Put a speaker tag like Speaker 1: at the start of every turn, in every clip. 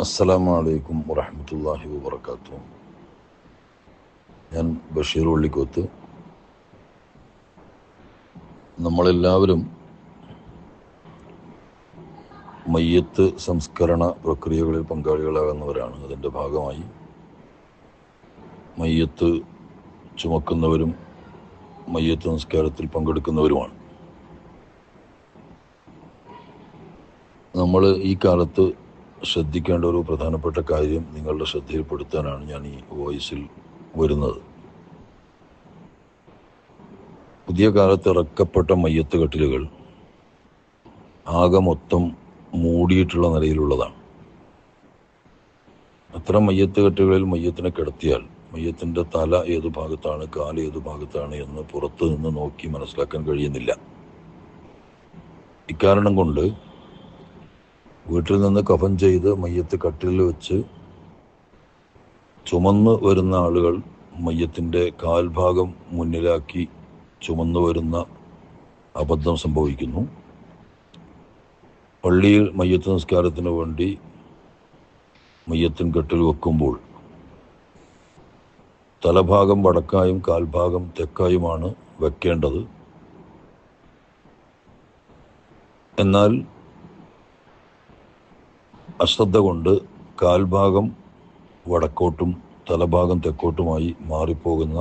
Speaker 1: അസ്സലാമു അലൈക്കും വറഹമത്തല്ലാഹി വബർക്കാത്തു ഞാൻ ബഷീർ വള്ളിക്കോത്ത് നമ്മളെല്ലാവരും മയ്യത്ത് സംസ്കരണ പ്രക്രിയകളിൽ പങ്കാളികളാകുന്നവരാണ്. അതിന്റെ ഭാഗമായി മയ്യത്ത് ചുമക്കുന്നവരും മയ്യത്ത് സംസ്കാരത്തിൽ പങ്കെടുക്കുന്നവരുമാണ്. നമ്മൾ ഈ കാലത്ത് ശ്രദ്ധിക്കേണ്ട ഒരു പ്രധാനപ്പെട്ട കാര്യം നിങ്ങളുടെ ശ്രദ്ധയിൽപ്പെടുത്താനാണ് ഞാൻ ഈ വോയിസിൽ വരുന്നത്. പുതിയ കാലത്ത് ഇറക്കപ്പെട്ട മയ്യത്ത് കട്ടിലുകൾ ആകെ മൊത്തം മൂടിയിട്ടുള്ള നിലയിലുള്ളതാണ്. അത്തരം മയ്യത്ത് കെട്ടുകളിൽ മയ്യത്തിനെ കിടത്തിയാൽ മയ്യത്തിന്റെ തല ഏത് ഭാഗത്താണ് കാൽ ഏത് ഭാഗത്താണ് എന്ന് പുറത്തു നിന്ന് നോക്കി മനസ്സിലാക്കാൻ കഴിയുന്നില്ല. ഇക്കാരണം കൊണ്ട് വീട്ടിൽ നിന്ന് കഫൻ ചെയ്ത് മയ്യത്ത് കട്ടിലിൽ വെച്ച് ചുമന്ന് വരുന്ന ആളുകൾ മയ്യത്തിന്റെ കാൽഭാഗം മുന്നിലാക്കി ചുമന്നു വരുന്ന അബദ്ധം സംഭവിക്കുന്നു. പള്ളിയിൽ മയ്യത്ത് നിസ്കാരത്തിന് വേണ്ടി മയ്യത്തിൻ കെട്ടിൽ വെക്കുമ്പോൾ തലഭാഗം വടക്കായും കാൽഭാഗം തെക്കായുമാണ് വെക്കേണ്ടത്. എന്നാൽ അശ്രദ്ധ കൊണ്ട് കാൽഭാഗം വടക്കോട്ടും തലഭാഗം തെക്കോട്ടുമായി മാറിപ്പോകുന്ന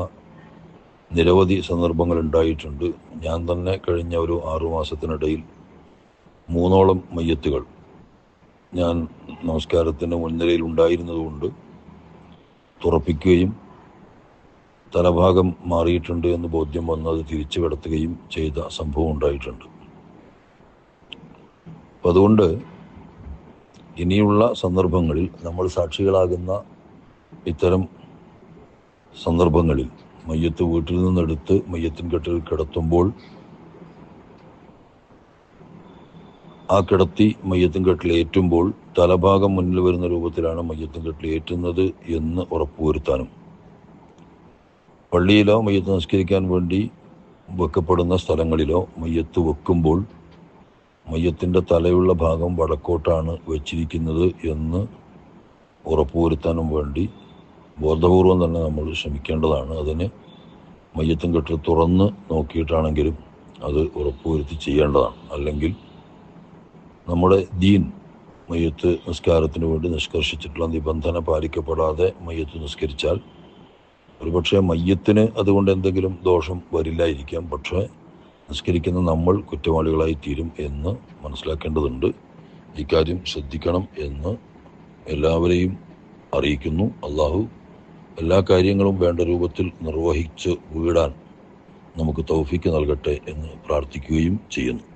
Speaker 1: നിരവധി സന്ദർഭങ്ങൾ ഉണ്ടായിട്ടുണ്ട്. ഞാൻ തന്നെ കഴിഞ്ഞ ഒരു ആറുമാസത്തിനിടയിൽ മൂന്നോളം മയ്യത്തുകൾ ഞാൻ നമസ്കാരത്തിന്റെ മുൻനിരയിൽ ഉണ്ടായിരുന്നതുകൊണ്ട് തുറപ്പിക്കുകയും തലഭാഗം മാറിയിട്ടുണ്ട് എന്ന് ബോധ്യം വന്നത് തിരിച്ചു കിടത്തുകയും ചെയ്ത സംഭവം ഉണ്ടായിട്ടുണ്ട്. അതുകൊണ്ട് ഇനിയുള്ള സന്ദർഭങ്ങളിൽ നമ്മൾ സാക്ഷികളാകുന്ന ഇത്തരം സന്ദർഭങ്ങളിൽ മയ്യത്ത് വീട്ടിൽ നിന്നെടുത്ത് മയ്യത്തിൻ കെട്ടിൽ കിടത്തുമ്പോൾ ആ കിടത്തി മയ്യത്തിൻ കെട്ടിൽ ഏറ്റുമ്പോൾ തലഭാഗം മുന്നിൽ വരുന്ന രൂപത്തിലാണ് മയ്യത്തിൻ കെട്ടിൽ ഏറ്റുന്നത് എന്ന് ഉറപ്പുവരുത്താനും. പള്ളിയിലോ മയ്യത്ത് നിസ്കരിക്കാൻ വേണ്ടി വെക്കപ്പെടുന്ന സ്ഥലങ്ങളിലോ മയ്യത്ത് വെക്കുമ്പോൾ മയ്യത്തിന്റെ തലയുള്ള ഭാഗം വടക്കോട്ടാണ് വെച്ചിരിക്കുന്നത് എന്ന് ഉറപ്പുവരുത്താനും വേണ്ടി ബോധപൂർവം തന്നെ നമ്മൾ ശ്രമിക്കേണ്ടതാണ്. അതിന് മയ്യത്തും കെട്ടി തുറന്ന് നോക്കിയിട്ടാണെങ്കിലും അത് ഉറപ്പുവരുത്തി ചെയ്യേണ്ടതാണ്. അല്ലെങ്കിൽ നമ്മുടെ ദീൻ മയ്യത്ത് നിസ്കാരത്തിന് വേണ്ടി നിഷ്കർഷിച്ചിട്ടുള്ള നിബന്ധന പാലിക്കപ്പെടാതെ മയ്യത്ത് നിസ്കരിച്ചാൽ ഒരുപക്ഷെ മയ്യത്തിന് അതുകൊണ്ട് എന്തെങ്കിലും ദോഷം വരില്ലായിരിക്കാം. പക്ഷേ നിസ്കരിക്കുന്ന നമ്മൾ കുറ്റവാളികളായി തീരും എന്ന് മനസ്സിലാക്കേണ്ടതുണ്ട്. ഇക്കാര്യം ശ്രദ്ധിക്കണം എന്ന് എല്ലാവരെയും അറിയിക്കുന്നു. അള്ളാഹു എല്ലാ കാര്യങ്ങളും വേണ്ട രൂപത്തിൽ നിർവഹിച്ച് വീടാൻ നമുക്ക് തൗഫിക്ക് നൽകട്ടെ എന്ന് പ്രാർത്ഥിക്കുകയും ചെയ്യുന്നു.